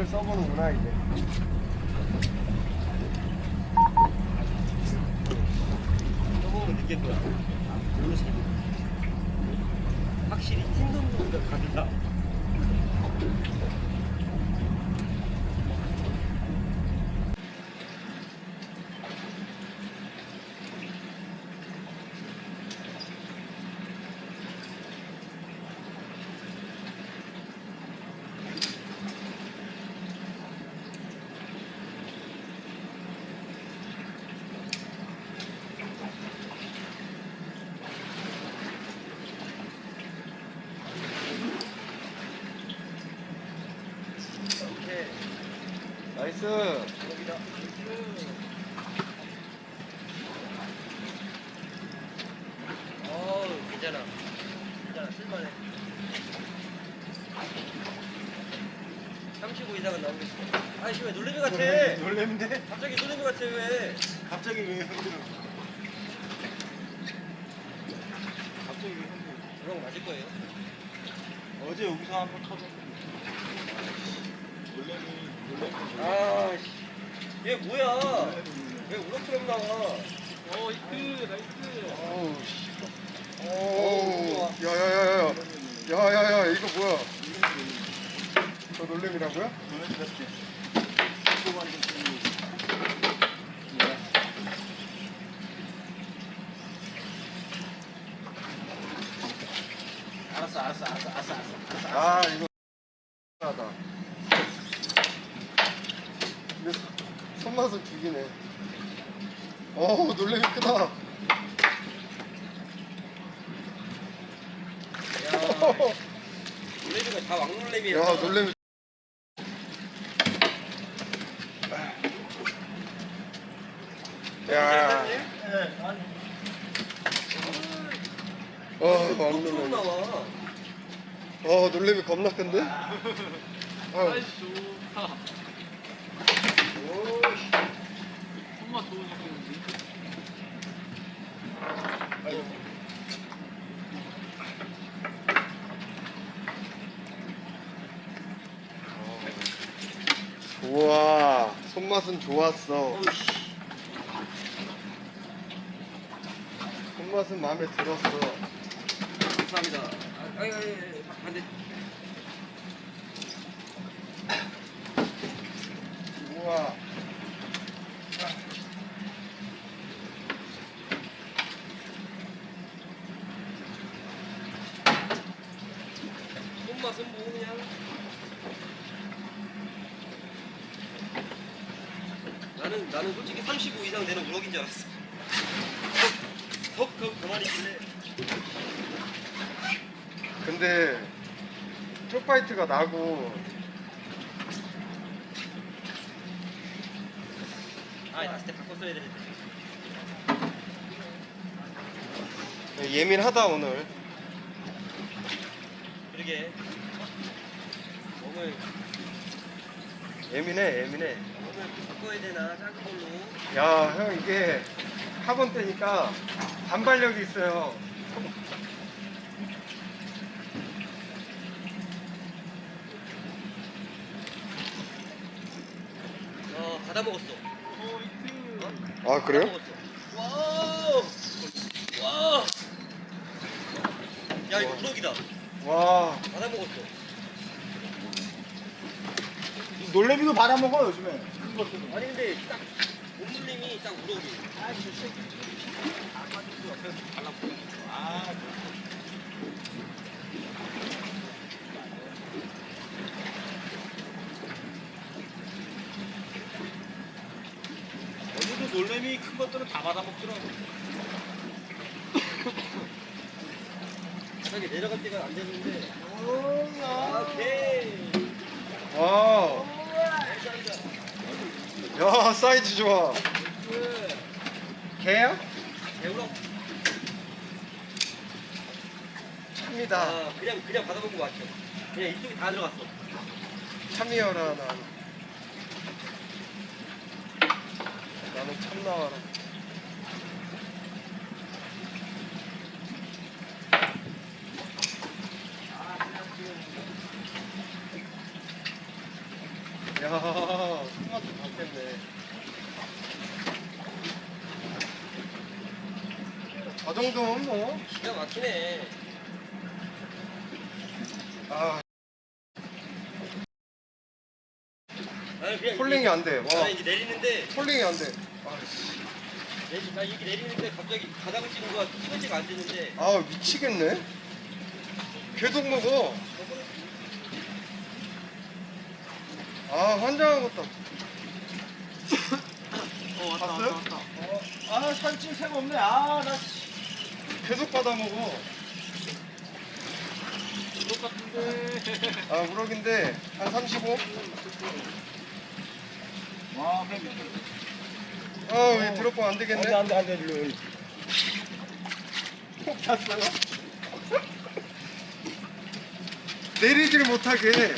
이 대를 써보는구나 이제. 써보면 느낄 거야. 확실히 틴덤보다 각이다. 오케이. 나이스. 어우, 괜찮아. 괜찮아, 쓸만해. 35 이상은 나오겠어. 아이씨, 왜 놀래미 같아? 놀랬는데? 갑자기 놀래미 같아, 왜? 갑자기 왜 형들? 갑자기 왜 형들? 그런 거 맞을 거예요. 어제 여기서 한번 터졌는데. 놀래미, 놀래미. 아, 씨. 얘 뭐야? 왜 우럭처럼 나와? 어, 이트, 나이스. 어우 씨. 오, 좋아. 야야야야. 야야야 이거 뭐야? 저 놀래미라고요? 알았어, 알았어, 알았어, 알았어, 알았어. 아 이거 하다. 근데 손맛은 죽이네. 어우 놀래미 크다. 야, 놀래미가 다 왕놀래미야. 야 놀래미. 야. 어 왕놀래미. 나와. 어 놀래미 겁나 큰데? 어. 나이스, 좋다. 손맛 좋은 느낌인데. 우와 손맛은 좋았어. 손맛은 마음에 들었어. 감사합니다. 아이, 아이, 반대. 우와. 손맛은 뭐 그냥. 나는 나는 솔직히 35 이상 되는 우럭인 줄 알았어. 덕그 그만 있길래. 근데 쪽파이트가 나고 아, 다시 때 바꿔 써야 되는데. 예민하다 오늘. 그러게. 몸을 예민해 예민해. 바꿔야 되나 작은 걸로. 야 형 이게 학원 때니까 단발력이 있어요. 어, 받아 먹었어. 어, 이트. 아 받아 그래요? 먹었어. 와우. 와. 야 이거 우럭이다. 와 받아 먹었어. 놀래미도 받아먹어 요즘에 아니 근데 딱 몸물림이 딱 우럭이. 어제도 놀래미 큰 것들은 다 받아먹더라고 바닥에 내려갈 때가 안 되는데. 어, 오케이. 와. 야 사이즈 좋아. 개야? 배우럭. 참이다. 아 그냥 그냥 받아 먹고 왔죠. 그냥 입속에 다 들어갔어. 참이어라 나는. 나는 참 나와라. 야, 토마토 받겠네. 저 정도면 뭐. 기가 막히네. 아, 나는 그냥 폴링이 안 돼. 와, 나는 이제 내리는데 폴링이 안 돼. 아이씨. 내리, 나 이렇게 내리는데 갑자기 바닥을 찍는 거야 스위치가 안 되는데 아, 미치겠네. 계속 먹어. 아, 환장하겠다. 어 왔다? 왔다 왔다. 어, 아 살찐 새가 없네. 아 나. 계속 받아 먹어. 똑같은데. 아, 우럭인데, 한 35? 와 그냥. 아, 왜 드롭봉 안 되겠네? 안돼 안돼 안돼 일로 일로. 폭 탔어요? 내리질 못하게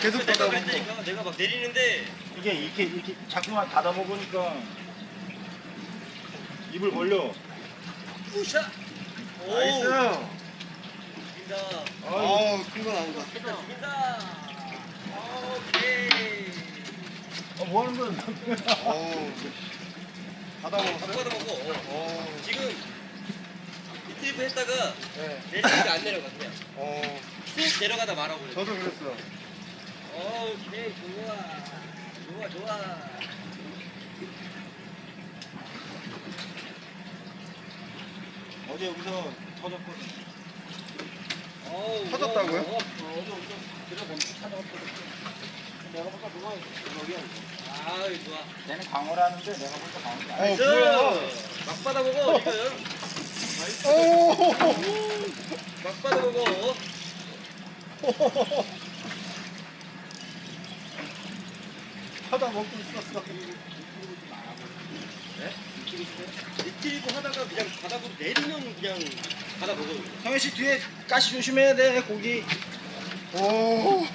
계속 내가 받아 먹고. 그랬다니까 내가 막 내리는데 이게 이렇게 이렇게 자꾸만 닫아 먹으니까 입을 벌려. 푸샤! 오! 나이스! 죽인다. 아우 큰거 나온다 죽인다 죽인다. 오케이. 어, 뭐 하는 거야? 어우. 받아 먹었어요? 바꿔서 먹어. 어. 어, 지금 리트리브 했다가 네. 내리니까 안 내려가 그냥. 어, 쭉 내려가다 말하고 그래. 저도 그랬어 오케이 좋아 좋아 좋아 어제 여기서 터졌거든. 어우, 터졌다고요? 어, 어, 어제 여기서 들어보니까 찾아갔거든. 내가 보니까 누가 여기야. 아유 좋아 얘는 강어라는데 내가 보니까 강어야. 어. 뭐야 막 받아 먹어 지금 오막 받아 먹어 하다 먹고 있었어 리트리브 하다가 그냥 바닥으로 내리면 그냥 받아 먹어 성현 씨 뒤에 가시 조심해야 돼 고기. 오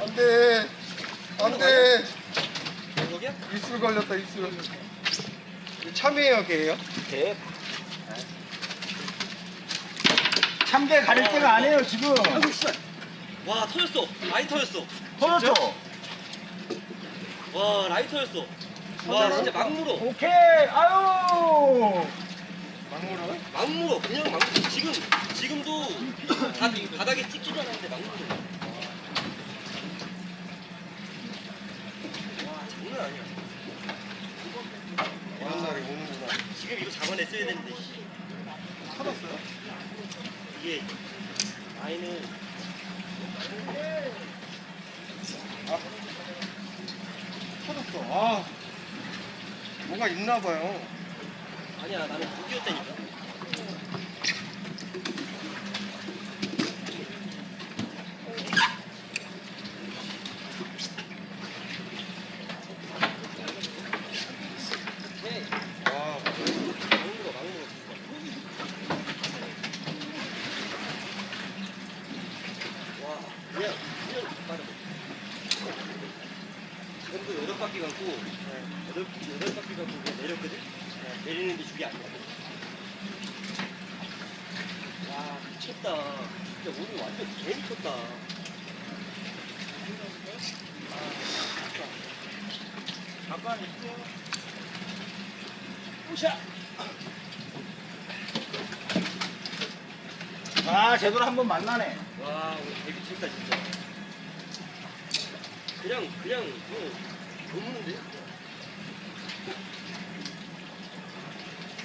안돼 안돼 여기야? 입술 걸렸다 입술 이거 참외역이에요? 대. 참게 가릴 때가 아니에요 지금. 아이고 씨발 와 터졌어 많이 터졌어 터졌죠? 와 라이터였어 와 진짜 막 물어 오케이. 아유. 막물어? 막 물어 그냥 막 물어 지금 지금도 다 바닥에 찍지도 않았는데 막 물어 와 장난 아니야 이런 날이 오는구나 지금 이거 잡아냈어야 되는데 씨. 터졌어요? 이게 아이는 터졌어 아 뭐가 있나 봐요. 아니야 나는 고기였다니까 오케이. 와 막물어 막물어 와 그냥 그냥 빠르 지금도 여덟 바퀴 감고 여덟 여덟 바퀴 감고 그냥 내렸거든 내리는데 죽이 안 나. 와 미쳤다 진짜 오늘 완전 개 미쳤다 잠깐 있어. 오샤 아 제대로 한번 만나네. 와 오늘 개 미쳤다 진짜 그냥 그냥 뭐 너무는데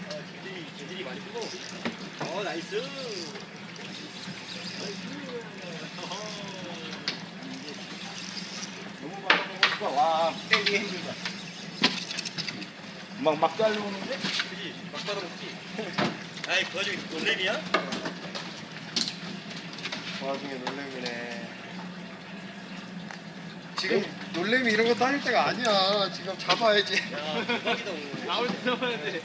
아 쟤들이 쟤들이 많이 뽑아 어 나이스 너무 많이 먹으니까 와 빼기 힘들다. 막막 달려오는데? 그지 막 받아먹지 아이 그 와중에 놀래미야? 그 와중에 놀래미네 지금 놀래미 이런 거 따질 때가 아니야. 지금 잡아야지. 나올 때 잡아야 돼.